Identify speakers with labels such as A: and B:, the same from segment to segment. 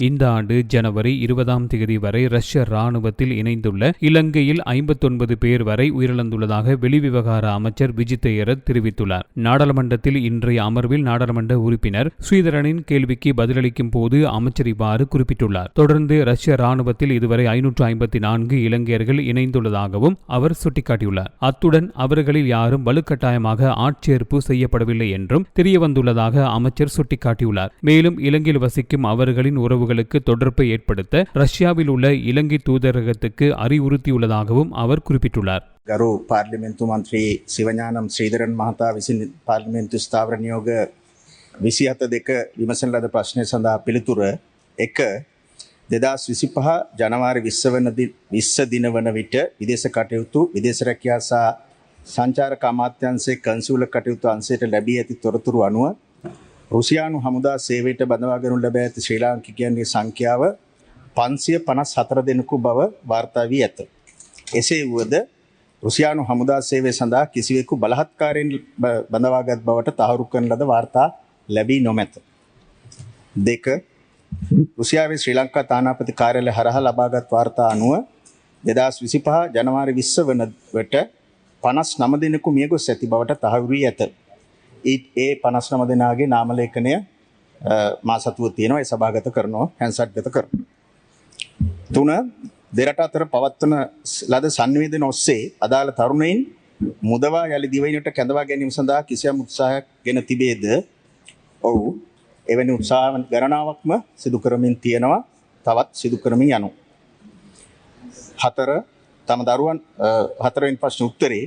A: இந்த ஆண்டு ஜனவரி இருபதாம் தேதி வரை ரஷ்ய ராணுவத்தில் இணைந்துள்ள இலங்கையில் ஐம்பத்தொன்பது பேர் வரை உயிரிழந்துள்ளதாக வெளிவிவகார அமைச்சர் விஜித் தெரிவித்துள்ளார். நாடாளுமன்றத்தில் இன்றைய அமர்வில் நாடாளுமன்ற உறுப்பினர் ஸ்ரீதரனின் கேள்விக்கு பதிலளிக்கும் போது அமைச்சர் இவ்வாறு குறிப்பிட்டுள்ளார். தொடர்ந்து ரஷ்ய ராணுவத்தில் இதுவரை ஐநூற்று ஐம்பத்தி நான்கு இலங்கையர்கள் இணைந்துள்ளதாகவும் அவர் சுட்டிக்காட்டியுள்ளார். அத்துடன் அவர்களில் யாரும் வலுக்கட்டாயமாக ஆட்சேர்ப்பு செய்யப்படவில்லை என்றும் தெரியவந்துள்ளதாக அமைச்சர் சுட்டிக்காட்டியுள்ளார். மேலும் இலங்கையில் வசிக்கும் அவர்களின் உறவுகளுக்கு தொடர்பை ஏற்படுத்த ரஷ்யாவில் உள்ள இலங்கை தூதரகத்துக்கு அறிவுறுத்தியுள்ளதாகவும் அவர் குறிப்பிட்டுள்ளார்
B: ගරු පාර්ලිමෙන්තු මන්ත්‍රී සිවඥානම් ශ්‍රීදරන් මහතා විසින් පාර්ලිමෙන්තු ස්ථාවර නියෝග විසිහත දෙක විමසන ලද ප්‍රශ්නය සඳහා පිළිතුර එක දෙදස් විසිපහ ජනවාරි විශ්ව වන විශ්ස දින වන විට විදේශ කටයුතු විදේශ රැකයා සහ සංචාරක අමාත්‍යන්සේ කන්සූල කටයුතු අන්සේට ලැබී ඇති තොරතුරු අනුව රුසියානු හමුදා සේවයට බඳවාගනු ලැබ ඇති ශ්‍රී ලාංකිකයන්ගේ සංඛ්‍යාව පන්සිය පනස් හතර දෙනෙකු බව වාර්තා වී ඇත. එසේ වුවද රුසියානු හමුදා සේවය සඳහා කිසිවෙකු බලහත්කාරයෙන් බ- බඳවාගත් බවට තහවුරු කරන ලද වාර්තා ලැබී නොමැත. දෙක රුසියාවේ ශ්‍රී ලංකා තානාපති කාර්යාලය හරහා ලබාගත් වාර්තා අනුව දෙදස් විසිපහ ජනවාරි විශ්ව වනවට පනස් නම දෙනෙකු මියගොස් ඇති බවට තහවුරී ඇත. ඒ ඒ පනස් නම දෙනාගේ නාමලේඛනය අ, මා සතුව තියෙනවා. ඒ සභාගත කරනවා. හැන්සට්ගත කර. තුන දෙරට අතර පවත්වන ස්- ලද සංවේදන ඔස්සේ අදාළ තරුණයින් මුදවා යළි දිවයිනට කැඳවා ගැනීම සඳහා කිසියම් උත්සාහයක් ගෙන තිබේද? ඔවු. එවැනි උත්සාහන් ගණනාවක්ම සිදු කරමින් තියෙනවා. තවත් සිදු කරමින් යනු. හතර තම දරුවන් අ, හතරවෙනි ප්‍රශ්න උත්තරේ.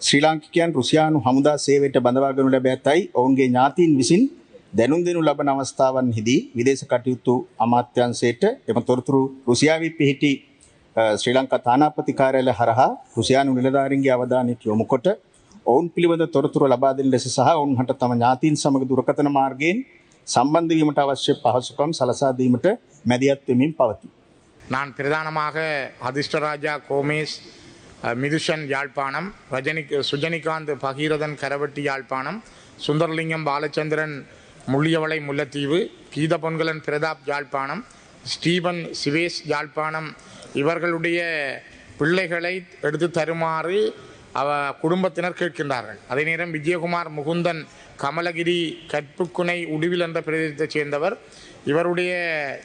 B: ශ්‍රී ලාංකිකයන් රුසියානු හමුදා සේවයට බඳවාගනු ලැබ ඇතැයි ඔවුන්ගේ ඥාතීන් විසින් දැනුම් දෙනු ලබන අවස්ථාවන්හිදී විදේශ කටයුතු අමාත්‍යන්සේට එම තොරතුරු රුසියාවි පිහිටි අ, ශ්‍රී ලංකා තානාපති කාර්යාලය හරහා රුසියානු නිලධාරීන්ගේ අවධානයට යොමු කොට ඔවුන් පිළිබඳ තොරතුරු ලබා දෙන ලෙස සහ ඔවුන්හට තම ඥාතීන් සමග දුරකථන මාර්ගයෙන් සම්බන්ධ වීමට අවශ්‍ය පහසුකම් සලසා දීමට මැදිහත් වෙමින් පවතී.
C: நான் பிரதானமாக அதிர்ஷ்டராஜா கோமேஷ் அஹ், மிதுஷன் யாழ்ப்பாணம் ரஜினி சுஜனிகாந்த் பகீரதன் கரவட்டி யாழ்ப்பாணம் சுந்தரலிங்கம் பாலச்சந்திரன் முள்ளியவளை முல்லைத்தீவு கீத பொன்கலன் பிரதாப் யாழ்ப்பாணம் ஸ்டீபன் சிவேஷ் யாழ்ப்பாணம். இவர்களுடைய பிள்ளைகளை எடுத்து தருமாறு அவ குடும்பத்தினர் கேட்கின்றார்கள். அதே நேரம் விஜயகுமார் முகுந்தன் கமலகிரி கற்புக்குனை உடுவில் என்ற பிரதேசத்தைச் சேர்ந்தவர். இவருடைய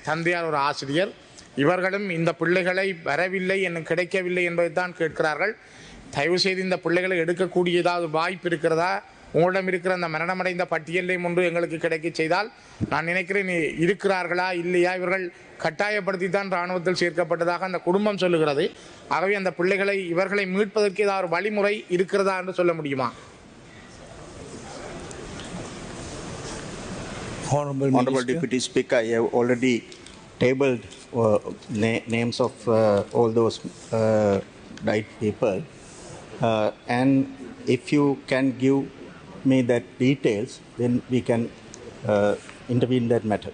C: தந்தையார் ஒரு ஆசிரியர். இவர்களும் இந்த பிள்ளைகளை வரவில்லை என்னும் கிடைக்கவில்லை என்பதைத்தான் கேட்கிறார்கள். தயவு செய்து இந்த பிள்ளைகளை எடுக்கக்கூடிய ஏதாவது வாய்ப்பு இருக்கிறதா? உங்களிடம் இருக்கிற அந்த மரணமடைந்த பட்டியலை முன்பு எங்களுக்கு கிடைக்க செய்தால் நான் நினைக்கிறேன் இருக்கிறார்களா இல்லையா? இவர்கள் கட்டாயப்படுத்தி தான் இராணுவத்தில் சேர்க்கப்பட்டதாக அந்த குடும்பம் சொல்லுகிறது. ஆகவே அந்த பிள்ளைகளை இவர்களை மீட்பதற்கு ஏதாவது வழிமுறை இருக்கிறதா என்று சொல்ல முடியுமா?
D: Honorable
B: Honorable. Deputy Speaker, I have already tabled uh, na- names of uh, all those died people. Uh, and if you can give me that details, then we can intervene that matter.